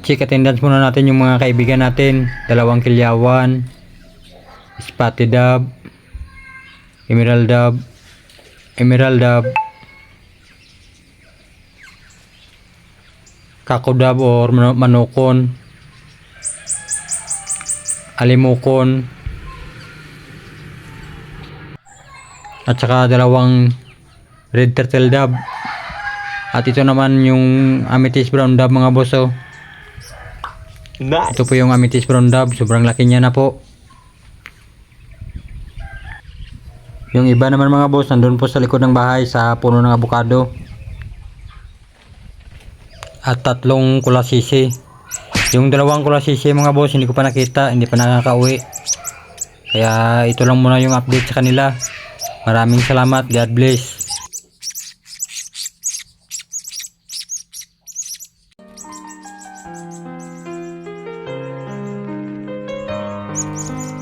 check attendance muna natin yung mga kaibigan natin. Dalawang kilyawan, spotted dove, emerald dove, emerald dove, kakodab or manukon, alimukon, at saka dalawang red turtle dove. At ito naman yung amethyst brown dove mga boss oh. Nice. Ito po yung amethyst brown sobrang laki niya na po. Yung iba naman mga boss, nandun po sa likod ng bahay sa puno ng abukado. At tatlong kulasisi. Yung dalawang kulasisi mga boss, hindi ko pa nakita, hindi pa nakakauwi. Kaya ito lang muna yung update sa kanila. Maraming salamat, God bless. Música